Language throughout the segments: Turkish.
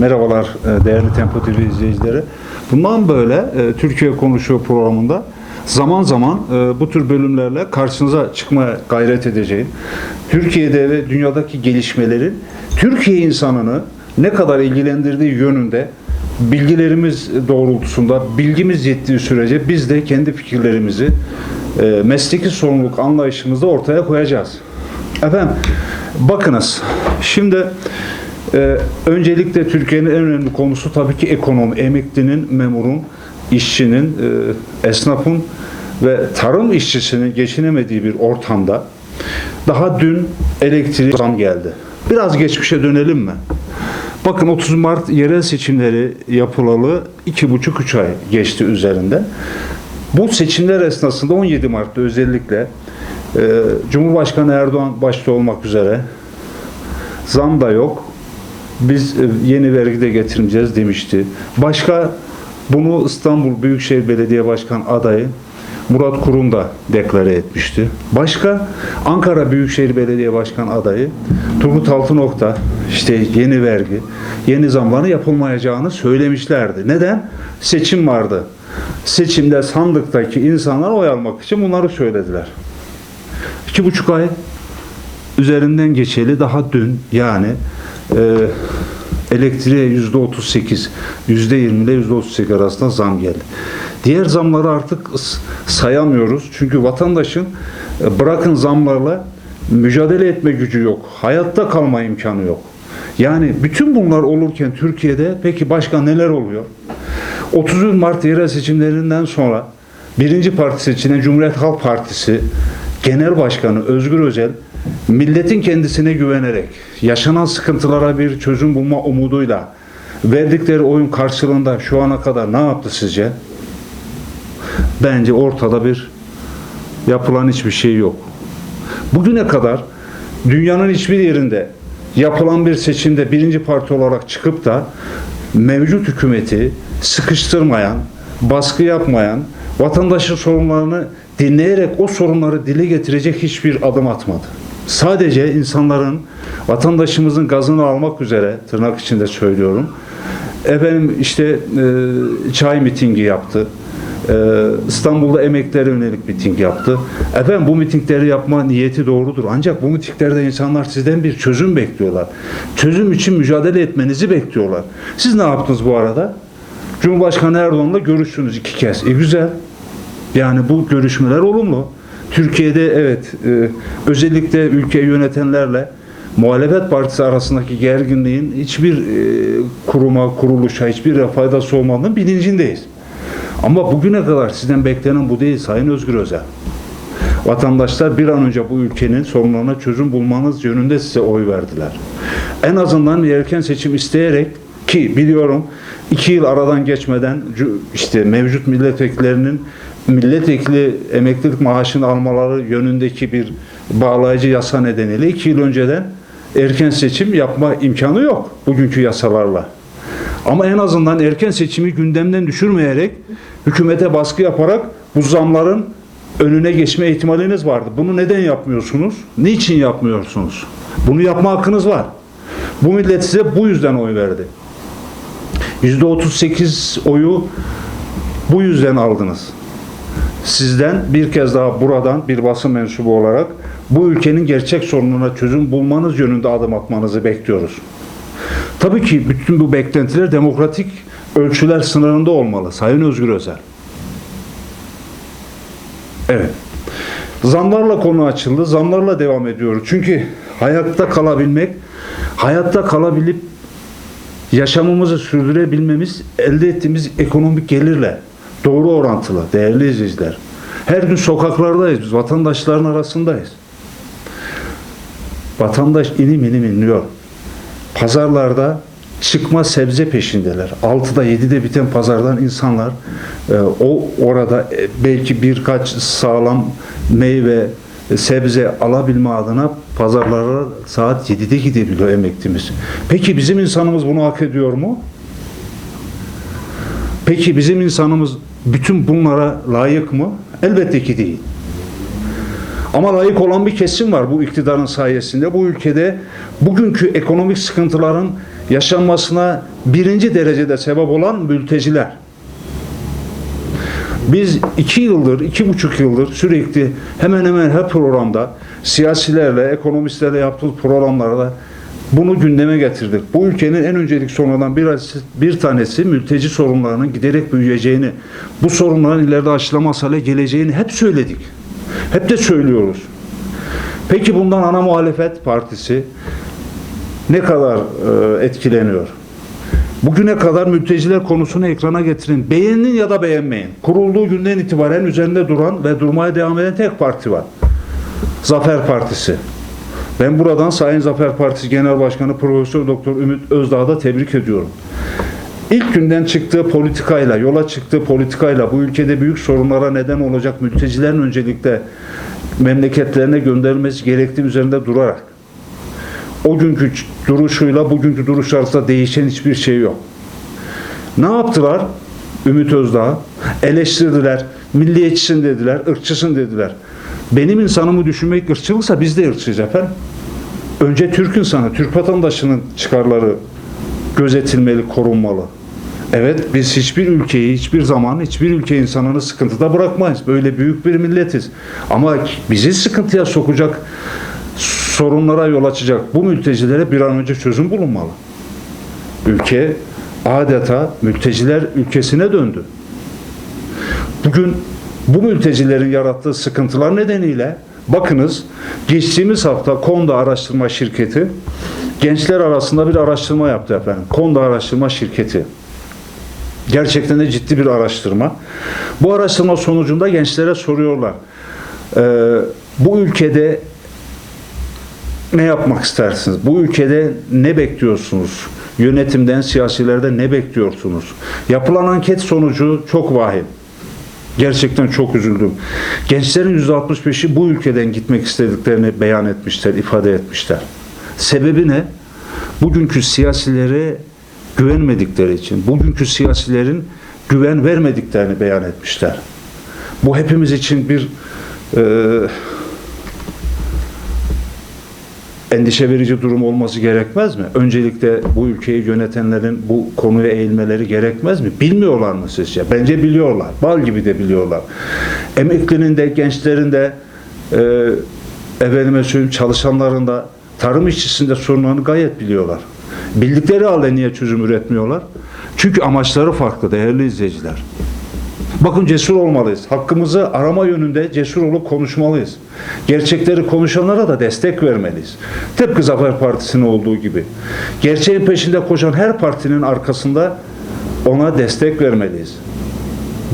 Merhabalar e, değerli Tempo TV izleyicileri. Bundan böyle e, Türkiye Konuşuyor programında zaman zaman e, bu tür bölümlerle karşınıza çıkmaya gayret edeceğim. Türkiye'de ve dünyadaki gelişmelerin Türkiye insanını ne kadar ilgilendirdiği yönünde bilgilerimiz doğrultusunda bilgimiz yettiği sürece biz de kendi fikirlerimizi mesleki sorumluluk anlayışımızda ortaya koyacağız. Efendim bakınız şimdi e, öncelikle Türkiye'nin en önemli konusu tabii ki ekonomi. Emeklinin, memurun, işçinin, e, esnafın ve tarım işçisinin geçinemediği bir ortamda daha dün elektrik zam geldi. Biraz geçmişe dönelim mi? Bakın 30 Mart yerel seçimleri yapılalı 2,5-3 ay geçti üzerinde. Bu seçimler esnasında 17 Mart'ta özellikle e, Cumhurbaşkanı Erdoğan başta olmak üzere zam da yok. Biz e, yeni vergi de getirmeyeceğiz demişti. Başka bunu İstanbul Büyükşehir Belediye Başkan adayı Murat Kurum da deklare etmişti. Başka Ankara Büyükşehir Belediye Başkan adayı Turgut Altınok da işte yeni vergi, yeni zamların yapılmayacağını söylemişlerdi. Neden? Seçim vardı. Seçimde sandıktaki insanlar oy almak için bunları söylediler. İki buçuk ay üzerinden geçeli daha dün yani elektriğe yüzde 38, yüzde 20 ile yüzde 38 arasında zam geldi. Diğer zamları artık sayamıyoruz. Çünkü vatandaşın e, bırakın zamlarla mücadele etme gücü yok. Hayatta kalma imkanı yok. Yani bütün bunlar olurken Türkiye'de peki başka neler oluyor? 30 Mart yerel seçimlerinden sonra birinci parti seçilen Cumhuriyet Halk Partisi Genel Başkanı Özgür Özel milletin kendisine güvenerek yaşanan sıkıntılara bir çözüm bulma umuduyla verdikleri oyun karşılığında şu ana kadar ne yaptı sizce? Bence ortada bir yapılan hiçbir şey yok. Bugüne kadar dünyanın hiçbir yerinde yapılan bir seçimde birinci parti olarak çıkıp da mevcut hükümeti sıkıştırmayan, baskı yapmayan, vatandaşın sorunlarını dinleyerek o sorunları dile getirecek hiçbir adım atmadı. Sadece insanların, vatandaşımızın gazını almak üzere, tırnak içinde söylüyorum, efendim işte e, çay mitingi yaptı. Ee, İstanbul'da emeklere yönelik miting yaptı. Efendim bu mitingleri yapma niyeti doğrudur. Ancak bu mitinglerde insanlar sizden bir çözüm bekliyorlar. Çözüm için mücadele etmenizi bekliyorlar. Siz ne yaptınız bu arada? Cumhurbaşkanı Erdoğan'la görüştünüz iki kez. E güzel. Yani bu görüşmeler olumlu. Türkiye'de evet e, özellikle ülkeyi yönetenlerle muhalefet partisi arasındaki gerginliğin hiçbir e, kuruma, kuruluşa, hiçbir faydası olmadığının bilincindeyiz. Ama bugüne kadar sizden beklenen bu değil Sayın Özgür Özel. Vatandaşlar bir an önce bu ülkenin sorunlarına çözüm bulmanız yönünde size oy verdiler. En azından erken seçim isteyerek ki biliyorum iki yıl aradan geçmeden işte mevcut milletvekillerinin milletvekili emeklilik maaşını almaları yönündeki bir bağlayıcı yasa nedeniyle iki yıl önceden erken seçim yapma imkanı yok bugünkü yasalarla. Ama en azından erken seçimi gündemden düşürmeyerek hükümete baskı yaparak bu zamların önüne geçme ihtimaliniz vardı. Bunu neden yapmıyorsunuz? Niçin yapmıyorsunuz? Bunu yapma hakkınız var. Bu millet size bu yüzden oy verdi. %38 oyu bu yüzden aldınız. Sizden bir kez daha buradan bir basın mensubu olarak bu ülkenin gerçek sorununa çözüm bulmanız yönünde adım atmanızı bekliyoruz. Tabii ki bütün bu beklentiler demokratik ölçüler sınırında olmalı. Sayın Özgür Özel. Evet. Zamlarla konu açıldı. Zamlarla devam ediyoruz. Çünkü hayatta kalabilmek, hayatta kalabilip yaşamımızı sürdürebilmemiz elde ettiğimiz ekonomik gelirle doğru orantılı değerli izleyiciler. Her gün sokaklardayız biz, vatandaşların arasındayız. Vatandaş inim inim inliyor. Pazarlarda çıkma sebze peşindeler. 6'da 7'de biten pazardan insanlar e, o orada e, belki birkaç sağlam meyve, e, sebze alabilme adına pazarlara saat 7'de gidebiliyor emeklimiz. Peki bizim insanımız bunu hak ediyor mu? Peki bizim insanımız bütün bunlara layık mı? Elbette ki değil. Ama layık olan bir kesim var bu iktidarın sayesinde. Bu ülkede bugünkü ekonomik sıkıntıların yaşanmasına birinci derecede sebep olan mülteciler. Biz iki yıldır, iki buçuk yıldır sürekli hemen hemen her programda siyasilerle, ekonomistlerle yaptığımız programlarda bunu gündeme getirdik. Bu ülkenin en öncelik sorunlarından bir, bir tanesi mülteci sorunlarının giderek büyüyeceğini, bu sorunların ileride aşılamaz hale geleceğini hep söyledik. Hep de söylüyoruz. Peki bundan ana muhalefet partisi ne kadar e, etkileniyor? Bugüne kadar mülteciler konusunu ekrana getirin. Beğenin ya da beğenmeyin. Kurulduğu günden itibaren üzerinde duran ve durmaya devam eden tek parti var. Zafer Partisi. Ben buradan Sayın Zafer Partisi Genel Başkanı Profesör Doktor Ümit Özdağ'ı da tebrik ediyorum. İlk günden çıktığı politikayla, yola çıktığı politikayla bu ülkede büyük sorunlara neden olacak mültecilerin öncelikle memleketlerine gönderilmesi gerektiği üzerinde durarak o günkü duruşuyla bugünkü duruş arasında değişen hiçbir şey yok. Ne yaptılar? Ümit Özdağ eleştirdiler. Milliyetçisin dediler, ırkçısın dediler. Benim insanımı düşünmek ırkçılıksa biz de ırkçıyız efendim. Önce Türk insanı, Türk vatandaşının çıkarları gözetilmeli, korunmalı. Evet biz hiçbir ülkeyi, hiçbir zaman, hiçbir ülke insanını sıkıntıda bırakmayız. Böyle büyük bir milletiz. Ama bizi sıkıntıya sokacak sorunlara yol açacak bu mültecilere bir an önce çözüm bulunmalı. Ülke adeta mülteciler ülkesine döndü. Bugün bu mültecilerin yarattığı sıkıntılar nedeniyle bakınız geçtiğimiz hafta Konda Araştırma Şirketi gençler arasında bir araştırma yaptı efendim. Konda Araştırma Şirketi. Gerçekten de ciddi bir araştırma. Bu araştırma sonucunda gençlere soruyorlar. Ee, bu ülkede ne yapmak istersiniz? Bu ülkede ne bekliyorsunuz? Yönetimden, siyasilerden ne bekliyorsunuz? Yapılan anket sonucu çok vahim. Gerçekten çok üzüldüm. Gençlerin %65'i bu ülkeden gitmek istediklerini beyan etmişler, ifade etmişler. Sebebi ne? Bugünkü siyasilere güvenmedikleri için, bugünkü siyasilerin güven vermediklerini beyan etmişler. Bu hepimiz için bir e, endişe verici durum olması gerekmez mi? Öncelikle bu ülkeyi yönetenlerin bu konuya eğilmeleri gerekmez mi? Bilmiyorlar mı sizce? Bence biliyorlar. Bal gibi de biliyorlar. Emeklinin de, gençlerin de, e, efendime söyleyeyim çalışanların da, tarım işçisinde sorunlarını gayet biliyorlar. Bildikleri halde niye çözüm üretmiyorlar? Çünkü amaçları farklı değerli izleyiciler. Bakın cesur olmalıyız. Hakkımızı arama yönünde cesur olup konuşmalıyız. Gerçekleri konuşanlara da destek vermeliyiz. Tıpkı Zafer Partisi'nin olduğu gibi. Gerçeğin peşinde koşan her partinin arkasında ona destek vermeliyiz.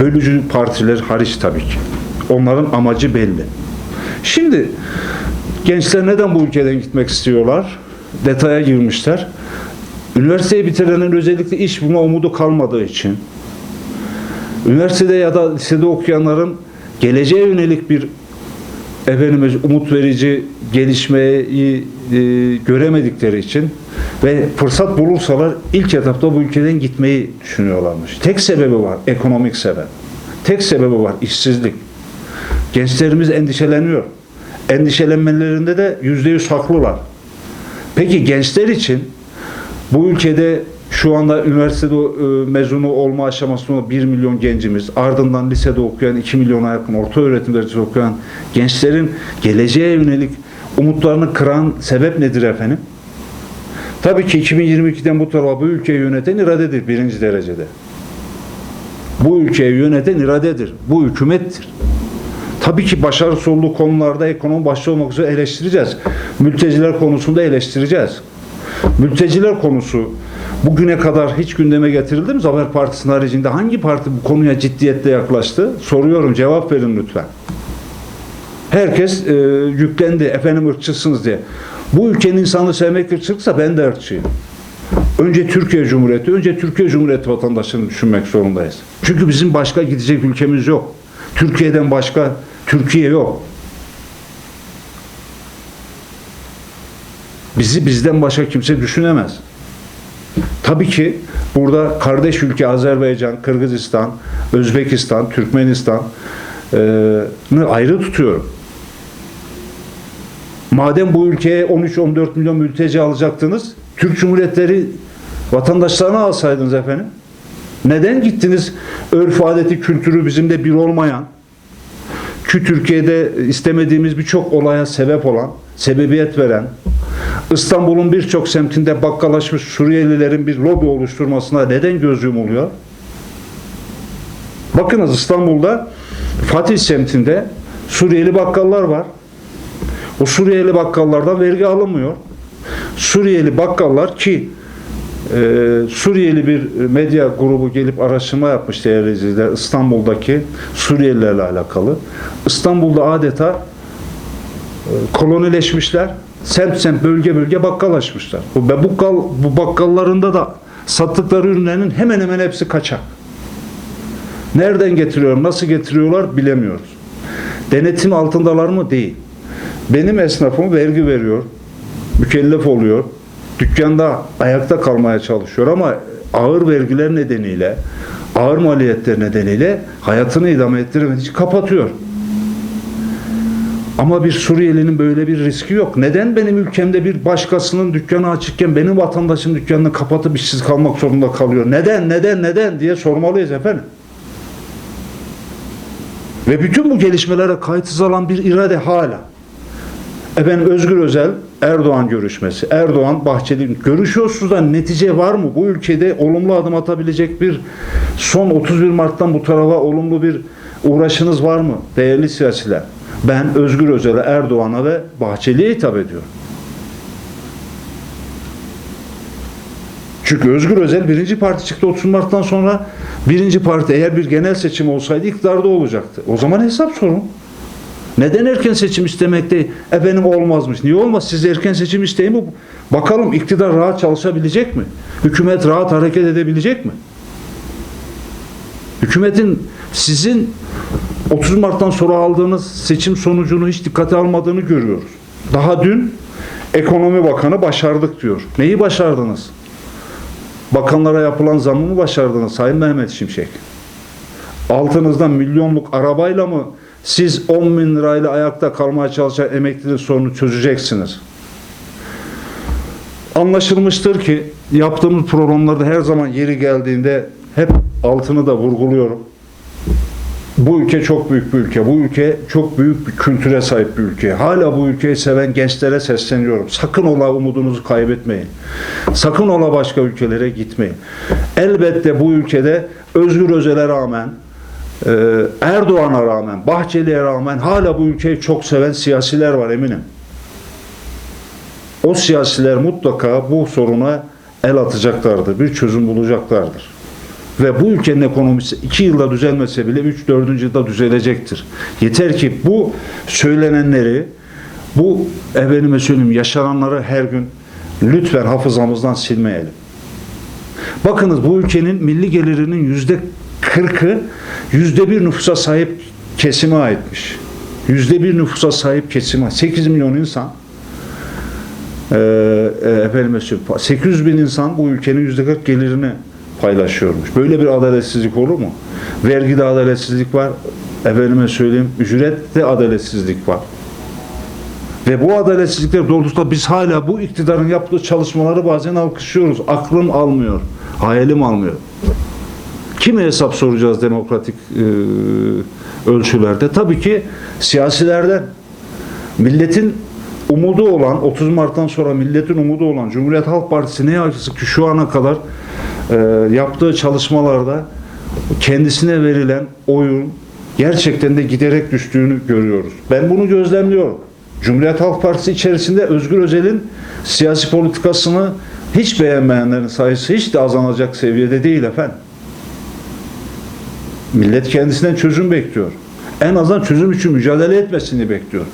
Bölücü partiler hariç tabii ki. Onların amacı belli. Şimdi gençler neden bu ülkeden gitmek istiyorlar? Detaya girmişler. Üniversiteyi bitirenin özellikle iş bulma umudu kalmadığı için, üniversitede ya da lisede okuyanların geleceğe yönelik bir efendime umut verici gelişmeyi e, göremedikleri için ve fırsat bulursalar ilk etapta bu ülkeden gitmeyi düşünüyorlarmış. Tek sebebi var, ekonomik sebep. Tek sebebi var, işsizlik. Gençlerimiz endişeleniyor. Endişelenmelerinde de yüzde yüz haklılar. Peki gençler için bu ülkede şu anda üniversitede e, mezunu olma aşamasında 1 milyon gencimiz, ardından lisede okuyan 2 milyona yakın orta öğretim derecesi okuyan gençlerin geleceğe yönelik umutlarını kıran sebep nedir efendim? Tabii ki 2022'den bu tarafa bu ülkeyi yöneten iradedir birinci derecede. Bu ülkeyi yöneten iradedir. Bu hükümettir. Tabii ki başarısız olduğu konularda ekonomi başta olmak üzere eleştireceğiz. Mülteciler konusunda eleştireceğiz. Mülteciler konusu bugüne kadar hiç gündeme getirildi mi? Zafer Partisi'nin haricinde hangi parti bu konuya ciddiyetle yaklaştı? Soruyorum cevap verin lütfen. Herkes e, yüklendi efendim ırkçısınız diye. Bu ülkenin insanı sevmek ırkçılıksa ben de ırkçıyım. Önce Türkiye Cumhuriyeti, önce Türkiye Cumhuriyeti vatandaşını düşünmek zorundayız. Çünkü bizim başka gidecek ülkemiz yok. Türkiye'den başka Türkiye yok. Bizi bizden başka kimse düşünemez. Tabii ki burada kardeş ülke Azerbaycan, Kırgızistan, Özbekistan, Türkmenistan'ı ayrı tutuyorum. Madem bu ülkeye 13-14 milyon mülteci alacaktınız, Türk Cumhuriyetleri Vatandaşlarını alsaydınız efendim. Neden gittiniz örf adeti kültürü bizimle bir olmayan ki Türkiye'de istemediğimiz birçok olaya sebep olan, sebebiyet veren, İstanbul'un birçok semtinde bakkalaşmış Suriyelilerin bir lobi oluşturmasına neden göz yumuluyor? Bakınız İstanbul'da Fatih semtinde Suriyeli bakkallar var. O Suriyeli bakkallardan vergi alınmıyor. Suriyeli bakkallar ki e, Suriyeli bir medya grubu gelip araştırma yapmış değerli izleyiciler İstanbul'daki Suriyelilerle alakalı. İstanbul'da adeta e, kolonileşmişler. Semt semt bölge bölge bakkal açmışlar. Bu, bakkal, bu bakkallarında da sattıkları ürünlerin hemen hemen hepsi kaçak. Nereden getiriyor, nasıl getiriyorlar bilemiyoruz. Denetim altındalar mı? Değil. Benim esnafım vergi veriyor, mükellef oluyor, dükkanda ayakta kalmaya çalışıyor ama ağır vergiler nedeniyle, ağır maliyetler nedeniyle hayatını idame ettiremediği için kapatıyor. Ama bir Suriyelinin böyle bir riski yok. Neden benim ülkemde bir başkasının dükkanı açıkken benim vatandaşım dükkanını kapatıp işsiz kalmak zorunda kalıyor? Neden, neden, neden diye sormalıyız efendim. Ve bütün bu gelişmelere kayıtsız alan bir irade hala. Efendim Özgür Özel, Erdoğan görüşmesi. Erdoğan, Bahçeli görüşüyorsunuz da netice var mı? Bu ülkede olumlu adım atabilecek bir son 31 Mart'tan bu tarafa olumlu bir uğraşınız var mı? Değerli siyasiler. Ben Özgür Özel'e, Erdoğan'a ve Bahçeli'ye hitap ediyorum. Çünkü Özgür Özel birinci parti çıktı 30 Mart'tan sonra birinci parti eğer bir genel seçim olsaydı iktidarda olacaktı. O zaman hesap sorun. Neden erken seçim istemekte efendim olmazmış? Niye olmaz? Siz erken seçim isteyin mi? Bakalım iktidar rahat çalışabilecek mi? Hükümet rahat hareket edebilecek mi? Hükümetin sizin 30 Mart'tan sonra aldığınız seçim sonucunu hiç dikkate almadığını görüyoruz. Daha dün Ekonomi Bakanı başardık diyor. Neyi başardınız? Bakanlara yapılan zammı mı başardınız Sayın Mehmet Şimşek? Altınızdan milyonluk arabayla mı siz 10 bin lirayla ayakta kalmaya çalışan emeklinin sorunu çözeceksiniz? Anlaşılmıştır ki yaptığımız programlarda her zaman yeri geldiğinde hep altını da vurguluyorum. Bu ülke çok büyük bir ülke. Bu ülke çok büyük bir kültüre sahip bir ülke. Hala bu ülkeyi seven gençlere sesleniyorum. Sakın ola umudunuzu kaybetmeyin. Sakın ola başka ülkelere gitmeyin. Elbette bu ülkede Özgür Özel'e rağmen, e, Erdoğan'a rağmen, Bahçeli'ye rağmen hala bu ülkeyi çok seven siyasiler var eminim. O siyasiler mutlaka bu soruna el atacaklardır. Bir çözüm bulacaklardır. Ve bu ülkenin ekonomisi iki yılda düzelmese bile üç dördüncü yılda düzelecektir. Yeter ki bu söylenenleri, bu efendime söyleyeyim yaşananları her gün lütfen hafızamızdan silmeyelim. Bakınız bu ülkenin milli gelirinin yüzde kırkı yüzde bir nüfusa sahip kesime aitmiş. Yüzde bir nüfusa sahip kesime. 8 milyon insan e, e, söyleyeyim 800 bin insan bu ülkenin yüzde 40 gelirini paylaşıyormuş. Böyle bir adaletsizlik olur mu? Vergide adaletsizlik var. Efendime söyleyeyim, ücrette adaletsizlik var. Ve bu adaletsizlikler doğrultusunda biz hala bu iktidarın yaptığı çalışmaları bazen alkışlıyoruz. Aklım almıyor, hayalim almıyor. Kime hesap soracağız demokratik e, ölçülerde? Tabii ki siyasilerden. Milletin umudu olan, 30 Mart'tan sonra milletin umudu olan Cumhuriyet Halk Partisi ne yazık ki şu ana kadar e, yaptığı çalışmalarda kendisine verilen oyun gerçekten de giderek düştüğünü görüyoruz. Ben bunu gözlemliyorum. Cumhuriyet Halk Partisi içerisinde Özgür Özel'in siyasi politikasını hiç beğenmeyenlerin sayısı hiç de azalacak seviyede değil efendim. Millet kendisinden çözüm bekliyor. En azından çözüm için mücadele etmesini bekliyor.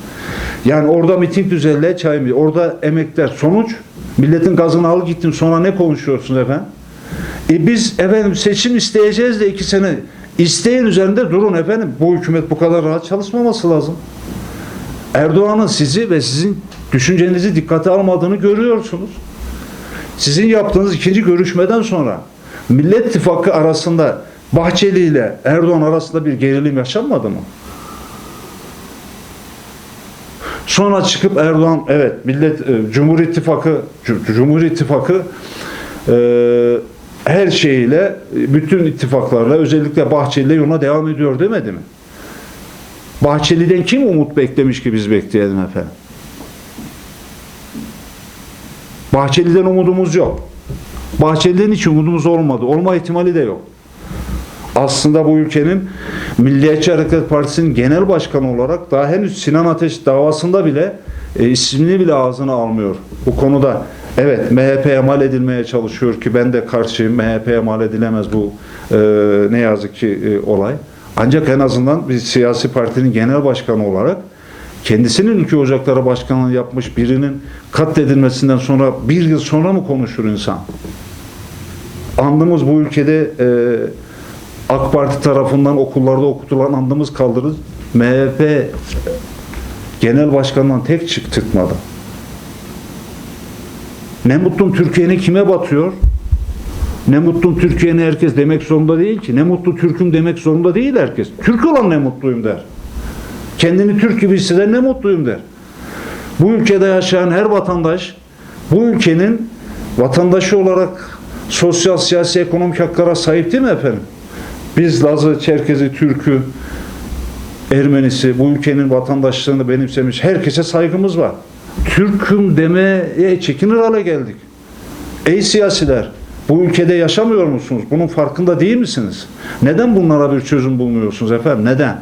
Yani orada miting düzenle çay mı? Orada emekler sonuç. Milletin gazını al gittin sonra ne konuşuyorsunuz efendim? E biz efendim seçim isteyeceğiz de iki sene isteyin üzerinde durun efendim. Bu hükümet bu kadar rahat çalışmaması lazım. Erdoğan'ın sizi ve sizin düşüncenizi dikkate almadığını görüyorsunuz. Sizin yaptığınız ikinci görüşmeden sonra Millet İttifakı arasında Bahçeli ile Erdoğan arasında bir gerilim yaşanmadı mı? Sonra çıkıp Erdoğan evet Millet e, Cumhur İttifakı Cumhur İttifakı e, her şeyiyle, bütün ittifaklarla, özellikle Bahçeli'yle yoluna devam ediyor demedi mi? Bahçeli'den kim umut beklemiş ki biz bekleyelim efendim? Bahçeli'den umudumuz yok. Bahçeli'den hiç umudumuz olmadı. Olma ihtimali de yok. Aslında bu ülkenin Milliyetçi Hareket Partisi'nin genel başkanı olarak daha henüz Sinan Ateş davasında bile e, ismini bile ağzına almıyor. Bu konuda evet MHP'ye mal edilmeye çalışıyor ki ben de karşıyım. MHP'ye mal edilemez bu e, ne yazık ki e, olay. Ancak en azından bir siyasi partinin genel başkanı olarak kendisinin ülke ocakları başkanlığı yapmış birinin katledilmesinden sonra bir yıl sonra mı konuşur insan? Andımız bu ülkede e, AK Parti tarafından okullarda okutulan andımız kaldırır. MHP genel başkanından tek çık çıkmadı. Ne mutlu Türkiye'nin kime batıyor? Ne mutlu Türkiye'nin herkes demek zorunda değil ki. Ne mutlu Türk'üm demek zorunda değil herkes. Türk olan ne mutluyum der. Kendini Türk gibi hisseder ne mutluyum der. Bu ülkede yaşayan her vatandaş bu ülkenin vatandaşı olarak sosyal, siyasi, ekonomik haklara sahip değil mi efendim? Biz Lazı, Çerkezi, Türk'ü, Ermenisi bu ülkenin vatandaşlığını benimsemiş herkese saygımız var. Türk'üm demeye çekinir hale geldik. Ey siyasiler bu ülkede yaşamıyor musunuz? Bunun farkında değil misiniz? Neden bunlara bir çözüm bulmuyorsunuz efendim? Neden?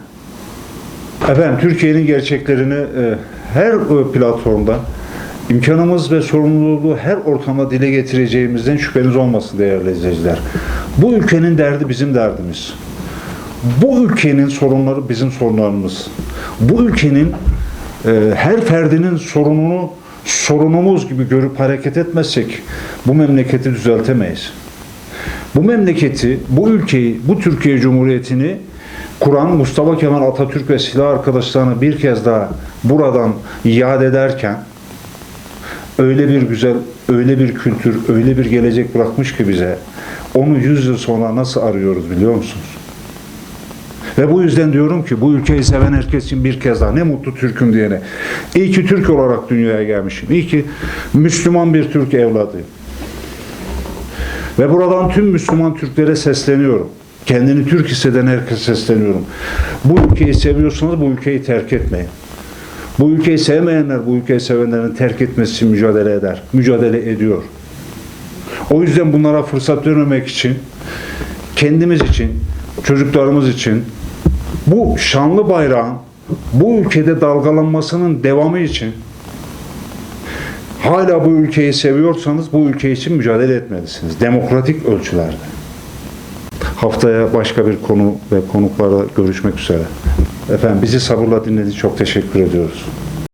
Efendim Türkiye'nin gerçeklerini e, her e, platformda imkanımız ve sorumluluğu her ortamda dile getireceğimizden şüpheniz olmasın değerli izleyiciler. Bu ülkenin derdi bizim derdimiz. Bu ülkenin sorunları bizim sorunlarımız. Bu ülkenin her ferdinin sorununu sorunumuz gibi görüp hareket etmezsek bu memleketi düzeltemeyiz. Bu memleketi, bu ülkeyi, bu Türkiye Cumhuriyeti'ni kuran Mustafa Kemal Atatürk ve silah arkadaşlarını bir kez daha buradan iade ederken öyle bir güzel, öyle bir kültür, öyle bir gelecek bırakmış ki bize onu 100 yıl sonra nasıl arıyoruz biliyor musunuz? Ve bu yüzden diyorum ki bu ülkeyi seven herkes için bir kez daha ne mutlu Türk'üm diyene. İyi ki Türk olarak dünyaya gelmişim. İyi ki Müslüman bir Türk evladıyım. Ve buradan tüm Müslüman Türklere sesleniyorum. Kendini Türk hisseden herkese sesleniyorum. Bu ülkeyi seviyorsanız bu ülkeyi terk etmeyin. Bu ülkeyi sevmeyenler bu ülkeyi sevenlerin terk etmesi için mücadele eder. Mücadele ediyor. O yüzden bunlara fırsat vermemek için kendimiz için, çocuklarımız için bu şanlı bayrağın bu ülkede dalgalanmasının devamı için hala bu ülkeyi seviyorsanız bu ülke için mücadele etmelisiniz. Demokratik ölçülerde. Haftaya başka bir konu ve konuklarla görüşmek üzere. Efendim bizi sabırla dinlediğiniz çok teşekkür ediyoruz.